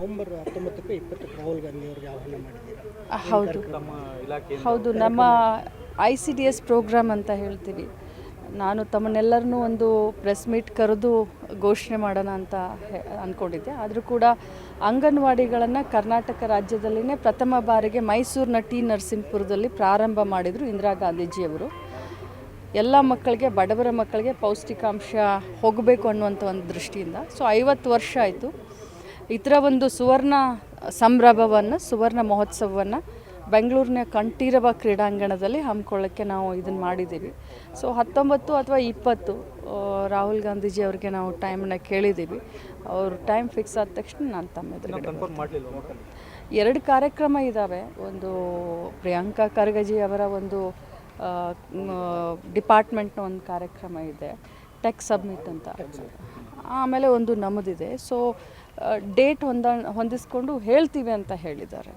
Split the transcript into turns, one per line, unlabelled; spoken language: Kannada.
ನವೆಂಬರ್ ಹತ್ತೊಂಬತ್ತಕ್ಕೆ ಇಪ್ಪತ್ತಕ್ಕೆ ರಾಹುಲ್ ಗಾಂಧಿ ಅವರಿಗೆ ಆಹ್ವಾನ ಮಾಡಿದ್ದೀರಾ?
ಹೌದು. ಹೌದು ನಮ್ಮ I C D S programme ಅಂತ ಹೇಳ್ತೀವಿ. ನಾನು ತಮ್ಮನ್ನೆಲ್ಲರನ್ನೂ ಒಂದು ಪ್ರೆಸ್ ಮೀಟ್ ಕರೆದು ಘೋಷಣೆ ಮಾಡೋಣ ಅಂತ ಅಂದ್ಕೊಂಡಿದ್ದೆ ಆದರೂ ಕೂಡ ಅಂಗನವಾಡಿಗಳನ್ನು ಕರ್ನಾಟಕ ರಾಜ್ಯದಲ್ಲಿನೇ ಪ್ರಥಮ ಬಾರಿಗೆ ಮೈಸೂರಿನ ಟಿ ನರಸಿಂಹಪುರದಲ್ಲಿ ಪ್ರಾರಂಭ ಮಾಡಿದರು ಇಂದಿರಾ ಗಾಂಧೀಜಿಯವರು. ಎಲ್ಲ ಮಕ್ಕಳಿಗೆ ಬಡವರ ಮಕ್ಕಳಿಗೆ ಪೌಷ್ಟಿಕಾಂಶ ಹೋಗಬೇಕು ಅನ್ನುವಂಥ ಒಂದು ದೃಷ್ಟಿಯಿಂದ. ಸೊ ಐವತ್ತು ವರ್ಷ ಆಯಿತು. ಇದರ ಒಂದು ಸುವರ್ಣ ಸಂಭ್ರಮವನ್ನು ಸುವರ್ಣ ಮಹೋತ್ಸವವನ್ನು ಬೆಂಗಳೂರಿನ ಕಂಠೀರವ ಕ್ರೀಡಾಂಗಣದಲ್ಲಿ ಹಮ್ಮಿಕೊಳ್ಳೋಕ್ಕೆ ನಾವು ಇದನ್ನು ಮಾಡಿದ್ದೀವಿ. ಸೊ ಹತ್ತೊಂಬತ್ತು ಅಥವಾ ಇಪ್ಪತ್ತು ರಾಹುಲ್ ಗಾಂಧೀಜಿ ಅವರಿಗೆ ನಾವು ಟೈಮನ್ನು ಕೇಳಿದ್ದೀವಿ. ಅವರು ಟೈಮ್ ಫಿಕ್ಸ್ ಆದ ತಕ್ಷಣ ನಾನು ತಮ್ಮ ಎದುರುಗಡೆ ಎರಡು ಕಾರ್ಯಕ್ರಮ ಇದ್ದಾವೆ ಒಂದು ಪ್ರಿಯಾಂಕಾ ಖರ್ಗಜಿ ಅವರ ಒಂದು ಡಿಪಾರ್ಟ್ಮೆಂಟ್ನ ಒಂದು ಕಾರ್ಯಕ್ರಮ ಇದೆ. ಟೆಕ್ ಸಬ್ಮಿಟ್ ಅಂತ. ಆಮೇಲೆ ಒಂದು ನಮ್ಮದಿದೆ ಸೊ ಡೇಟ್ ಹೊಂದ ಹೊಂದಿಸ್ಕೊಂಡು ಹೇಳ್ತೀವಿ ಅಂತ ಹೇಳಿದ್ದಾರೆ.